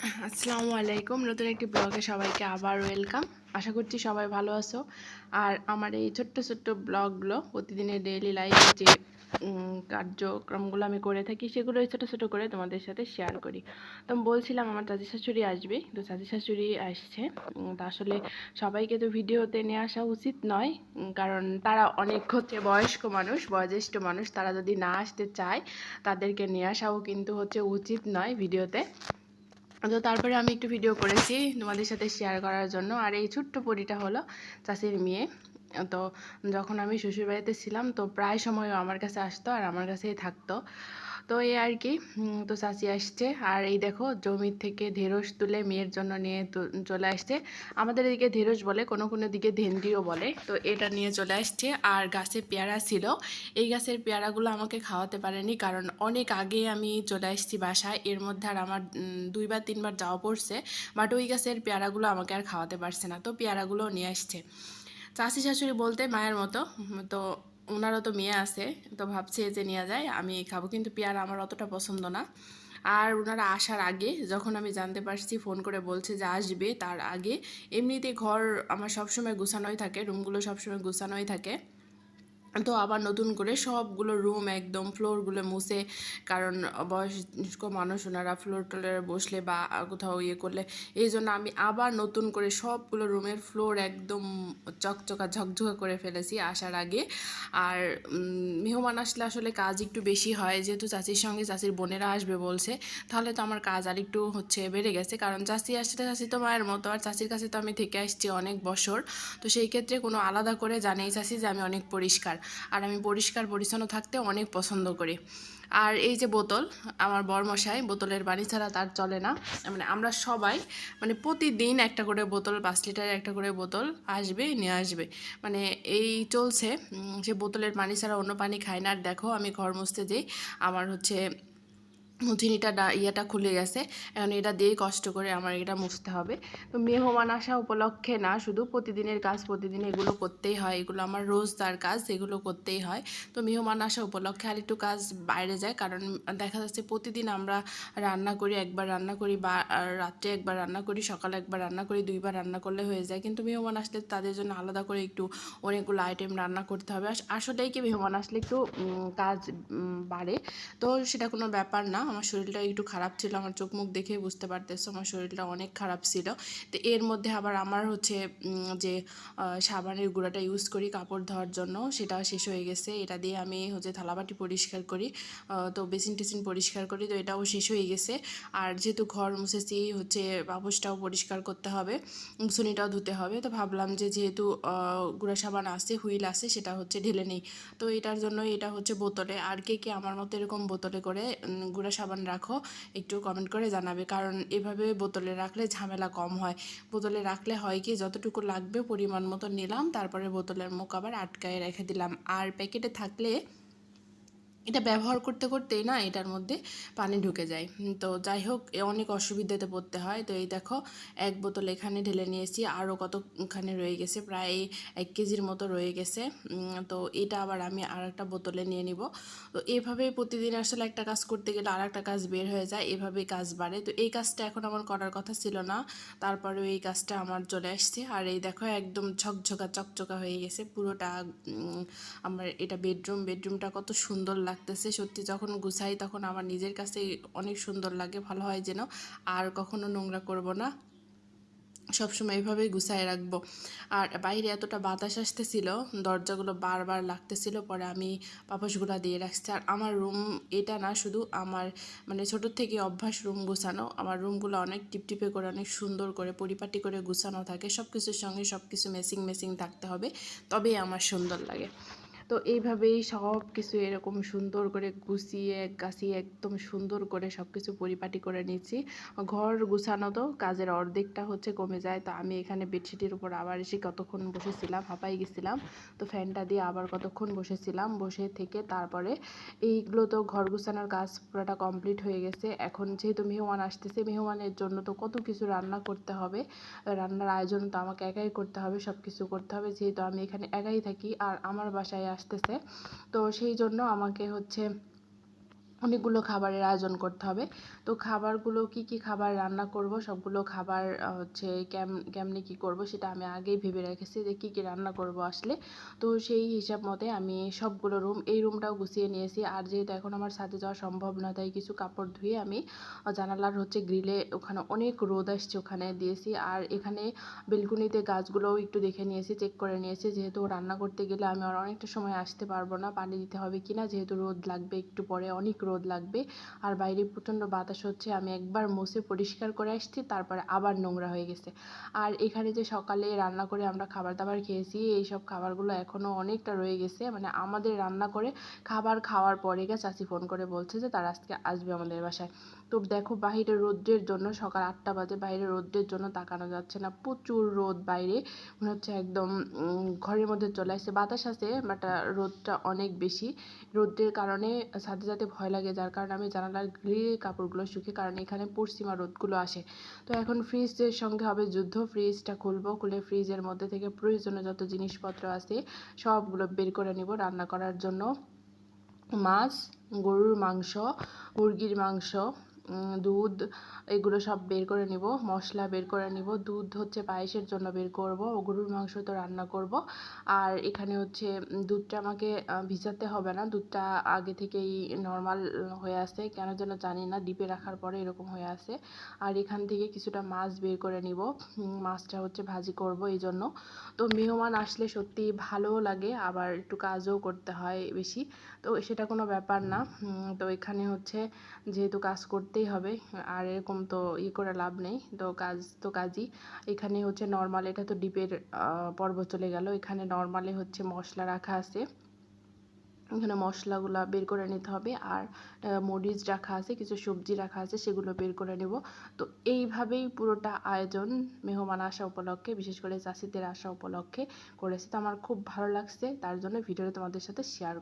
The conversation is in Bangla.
আসসালামু আলাইকুম। নতুন একটি ব্লগে সবাইকে আবার ওয়েলকাম। আশা করছি সবাই ভালো আছো। আর আমার এই ছোট্ট ছোট্ট ব্লগগুলো প্রতিদিনের ডেইলি লাইফে যে কার্যক্রমগুলো আমি করে থাকি সেগুলো ছোটো ছোটো করে তোমাদের সাথে শেয়ার করি। তো বলছিলাম, আমার চাচি শাশুড়ি আসবে। তো চাচি শাশুড়ি আসছে। তা আসলে সবাইকে তো ভিডিওতে নিয়ে আসা উচিত নয়। কারণ তারা অনেক হচ্ছে বয়স্ক মানুষ, বয়োজ্যেষ্ঠ মানুষ। তারা যদি না আসতে চায়, তাদেরকে নিয়ে আসাও কিন্তু হচ্ছে উচিত নয় ভিডিওতে। তো তারপরে আমি একটু ভিডিও করেছি তোমাদের সাথে শেয়ার করার জন্য। আর এই ছোট্ট পরিটা হলো চাষির মেয়ে। তো যখন আমি শ্বশুরবাড়িতে ছিলাম, তো প্রায় সময় আমার কাছে আসতো আর আমার কাছেই থাকতো। তো এই আর কি তো চাচি আসছে। আর এই দেখো, জমির থেকে ঢেঁড়স তুলে মেয়ের জন্য নিয়ে চলে আসছে। আমাদের এদিকে ঢেঁড়স বলে, কোনো কোনো দিকে ভেন্ডিও বলে। তো এটা নিয়ে চলে আসছে। আর গাছে পেয়ারা ছিল। এই গাছের পেয়ারাগুলো আমাকে খাওয়াতে পারেনি কারণ অনেক আগে আমি চলে আসছি বাসায়। এর মধ্যে আর আমার দুইবার তিনবার যাওয়া পড়ছে। বাট ওই গাছের পেয়ারাগুলো আমাকে আর খাওয়াতে পারছে না। তো পেয়ারাগুলো নিয়ে আসছে। চাষি শাশুড়ি বলতে মায়ের মতো, তো ওনারও তো মেয়ে আছে, তো ভাবছে যে নিয়ে যায় আমি খাব, কিন্তু পেয়ারা আমার অতটা পছন্দ না। আর ওনারা আসার আগে যখন আমি জানতে পারছি, ফোন করে বলছে যে আসবে তার আগে, এমনিতে ঘর আমার সবসময় গুছানোই থাকে, রুমগুলো সবসময় গুছানোই থাকে। তো আবার নতুন করে সবগুলো রুম একদম ফ্লোরগুলো মুছে, কারণ বয়স্ক মানুষ ওনারা ফ্লোর টোলের বসলে বা কোথাও ইয়ে করলে, এই জন্য আমি আবার নতুন করে সবগুলো রুমের ফ্লোর একদম চকচকা, ঝকঝকা করে ফেলেছি আসার আগে। আর মেহমান আসলে আসলে কাজ একটু বেশি হয়, যেহেতু চাচির সঙ্গে চাষির বোনেরা আসবে বলছে, তাহলে তো আমার কাজ আর একটু হচ্ছে বেড়ে গেছে, কারণ চাচি আসতে চাচি তো মায়ের মতো, আর চাষির কাছে তো আমি থেকে আসছি অনেক বছর, তো সেই ক্ষেত্রে কোনো আলাদা করে জানেই চাচি যে আমি অনেক পরিষ্কার। আর আমি পরিষ্কার পরিচ্ছন্ন থাকতে অনেক পছন্দ করি। আর এই যে বোতল, আমার বরমশাই বোতলের পানি ছাড়া তার চলে না। মানে আমরা সবাই মানে প্রতিদিন একটা করে বোতল, পাঁচ লিটারের একটা করে বোতল আসবে, নিয়ে আসবে। মানে এই চলছে যে বোতলের পানি ছাড়া অন্য পানি খায় না। আর দেখো আমি ঘর মুছতে যেই, আমার হচ্ছে চিনিটা ইয়েটা খুলে গেছে। এখন এটা দিয়েই কষ্ট করে আমার এটা মুছতে হবে। তো মেহমান আসা উপলক্ষে না, শুধু প্রতিদিনের কাজ, প্রতিদিন এগুলো করতেই হয়। এগুলো আমার রোজদার কাজ, এগুলো করতেই হয়। তো মেহমান আসা উপলক্ষে আর একটু কাজ বাইরে যায়, কারণ দেখা যাচ্ছে প্রতিদিন আমরা রান্না করি, একবার রান্না করি বা রাত্রে একবার রান্না করি, সকালে একবার রান্না করি, দুইবার রান্না করলে হয়ে যায়। কিন্তু মেহমান আসলে তাদের জন্য আলাদা করে একটু অনেকগুলো আইটেম রান্না করতে হবে। আসলেই কি মেহমান আসলে একটু কাজ বাড়ে? তো সেটা কোনো ব্যাপার না। আমার শরীরটা একটু খারাপ ছিল, আমার চোখ মুখ দেখে বুঝতে পারতেছো, আমার শরীরটা অনেক খারাপ ছিল। তো এর মধ্যে আবার আমার হচ্ছে যে সাবানের গুঁড়াটা ইউজ করি কাপড় ধোয়ার জন্য, সেটা শেষ হয়ে গেছে। এটা দিয়ে আমি হচ্ছে থালাবাটি পরিষ্কার করি তো বেসিন টেসিন পরিষ্কার করি, তো এটাও শেষ হয়ে গেছে। আর যেহেতু ঘর মুছেছি, হচ্ছে বাবুসটাও পরিষ্কার করতে হবে, মুসুনিটাও ধুতে হবে। তো ভাবলাম যে, যেহেতু গুঁড়া সাবান আছে, হুইল আছে, সেটা হচ্ছে ঢেলে নেই। তো এটার জন্য এটা হচ্ছে বোতলে। আর কে কে আমার মতো এরকম বোতলে করে গুঁড়া সাবান রাখো, একটু কমেন্ট করে জানাবে। কারণ এভাবে বোতলে রাখলে ঝামেলা কম হয়। বোতলে রাখলে হয় কি, যতটুকু লাগবে পরিমাণ মতো নিলাম, তারপরে বোতলের মুখ আবার আটকায় রেখে দিলাম। আর প্যাকেটে থাকলে এটা ব্যবহার করতে করতেই না এটার মধ্যে পানি ঢুকে যায়। তো যাই হোক অনেক অসুবিধাতে পড়তে হয়। তো এই দেখো, এক বোতল এখানে ঢেলে নিয়েছি আরও কতখানে রয়ে গেছে, প্রায় এক কেজির মতো রয়ে গেছে। তো এটা আবার আমি আর একটা বোতলে নিয়ে নিব। তো এভাবে প্রতিদিন আসলে একটা কাজ করতে গেলে আর একটা কাজ বের হয়ে যায়, এভাবেই কাজ বাড়ে। তো এই কাজটা এখন আমার করার কথা ছিল না, তারপরেও এই কাজটা আমার চলে আসছে। আর এই দেখো, একদম ঝকঝকা, চকচকা হয়ে গেছে পুরোটা। আমার এটা বেডরুম, বেডরুমটা কত সুন্দর লাগতেছে, সত্যি যখন গুছাই তখন আমার নিজের কাছে অনেক সুন্দর লাগে, ভালো হয় যেন। আর কখনো নোংরা করব না। সবসময় এভাবেই গুছায় রাখব। আর বাইরে এতটা বাতাস আসতেছিল, দরজাগুলো বারবার লাগতেছিল, পরে আমি পাপোশগুলো দিয়ে রাখছি। আর আমার রুম এটা না, শুধু আমার মানে ছোটোর থেকে অভ্যাস রুম গুছানো। আমার রুমগুলো অনেক টিপটিপে করে, অনেক সুন্দর করে, পরিপাটি করে গুছানো থাকে। সব কিছুর সঙ্গে সব কিছু মেসিং মেসিং থাকতে হবে। তবেই আমার সুন্দর লাগে। তো এইভাবেই সব কিছু এরকম সুন্দর করে গুছিয়ে গাছিয়ে একদম সুন্দর করে সব কিছু পরিপাটি করে নিচ্ছি। ঘর গুছানো তো, কাজের অর্ধেকটা হচ্ছে কমে যায়। তো আমি এখানে বেডশিটের উপর আবার এসে কতক্ষণ বসেছিলাম, হাঁপাই গেছিলাম। তো ফ্যানটা দিয়ে আবার কতক্ষণ বসেছিলাম, বসে থেকে তারপরে এইগুলো তো ঘর গুছানোর কাজ পুরোটা কমপ্লিট হয়ে গেছে। এখন যেহেতু মেহমান আসতেছে, মেহমানের জন্য তো কত কিছু রান্না করতে হবে। রান্নার আয়োজন তো আমাকে একাই করতে হবে সব কিছু করতে হবে। যেহেতু আমি এখানে একাই থাকি, আর আমার বাসায় আসতেছে। তো সেই জন্য আমাকে হচ্ছে অনেকগুলো খাবারের আয়োজন করতে হবে। তো খাবারগুলো কি কি খাবার রান্না করব, সবগুলো খাবার হচ্ছে কেম, কেমনি কী করব সেটা আমি আগেই ভেবে রেখেছি যে কী কী রান্না করব আসলে। তো সেই হিসাব মতে আমি সবগুলো রুম, এই রুমটাও গুছিয়ে নিয়েছি। আর যেহেতু এখন আমার সাথে যাওয়া সম্ভব না তাই কিছু কাপড় ধুয়ে আমি জানালার হচ্ছে গ্রিলে ওখানে অনেক রোদ আসছে ওখানে দিয়েছি। আর এখানে বেলকুনিতে গাছগুলোও একটু দেখে নিয়েছি, চেক করে নিয়েছি। যেহেতু রান্না করতে গেলে আমি আর অনেকটা সময় আসতে পারব না, পানি দিতে হবে কিনা, যেহেতু রোদ লাগবে একটু পরে, অনেক রোদ লাগবে। আর বাইরে প্রচণ্ড বাতাস হচ্ছে, আমি একবার মুছে পরিষ্কার করে আসছি, তারপরে আবার নোংরা হয়ে গেছে। আর এখানে যে সকালে রান্না করে আমরা খাবার দাবার খেয়েছি এই সব খাবারগুলো এখনও অনেকটা রয়ে গেছে। মানে আমাদের রান্না করে খাবার খাওয়ার পরে গিয়ে চাচি ফোন করে বলছে যে, তারা আজকে আসবে আমাদের বাসায়। তো দেখো বাইরে রোদ্রের জন্য সকাল আটটা বাজে বাইরে রোদ্রের জন্য তাকানো যাচ্ছে না। প্রচুর রোদ বাইরে। মনে হচ্ছে একদম ঘরের মধ্যে চলে আসছে। বাতাস আছে বাট রোদটা অনেক বেশি। রোদ্রের কারণে সাথে সাথে ভয় লাগে, যার কারণে আমি জানালার গ্রিলে কাপড়গুলো শুকি কারণ এখানে পশ্চিমা রোদগুলো আসে। তো এখন ফ্রিজের সঙ্গে হবে যুদ্ধ। ফ্রিজটা খুলবো, খুলে ফ্রিজের মধ্যে থেকে প্রয়োজনীয় যত জিনিসপত্র আছে, সবগুলো বের করে নিব রান্না করার জন্য। মাছ, গরুর মাংস, মুরগির মাংস দুধ এগুলো সব বের করে নিব, মশলা বের করে নিব। দুধ হচ্ছে পায়েসের জন্য বের করব, গরুর মাংস তো রান্না করব। আর এখানে হচ্ছে দুধটা আমাকে ভিজাতে হবে না, দুধটা আগে থেকেই নর্মাল হয়ে আছে। কেন যেন জানি না, ডিপে রাখার পরে এরকম হয়ে আছে। আর এখান থেকে কিছুটা মাছ বের করে নিব। মাছটা হচ্ছে ভাজি করব এই জন্য তো মেহমান আসলে সত্যি ভালোও লাগে, আবার একটু কাজও করতে হয় বেশি। তো সেটা কোনো ব্যাপার না। তো এখানে হচ্ছে, যেহেতু কাজ করতেই হবে। আর এরকম তো ই করে লাভ নেই। তো কাজ, তো কাজই। এখানে হচ্ছে নর্মাল এটা তো ডিপের পর্ব চলে গেল। এখানে নর্মালে হচ্ছে মশলা রাখা আছে। এখানে মশলাগুলো বের করে নিতে হবে। আর মরিচ রাখা আছে, কিছু সবজি রাখা আছে, সেগুলো বের করে নেব। তো এইভাবেই পুরোটা আয়োজন মেহমান আসা উপলক্ষে, বিশেষ করে চাষিদের আসা উপলক্ষে করেছে। তো আমার খুব ভালো লাগছে। তার জন্য ভিডিওটা তোমাদের সাথে শেয়ার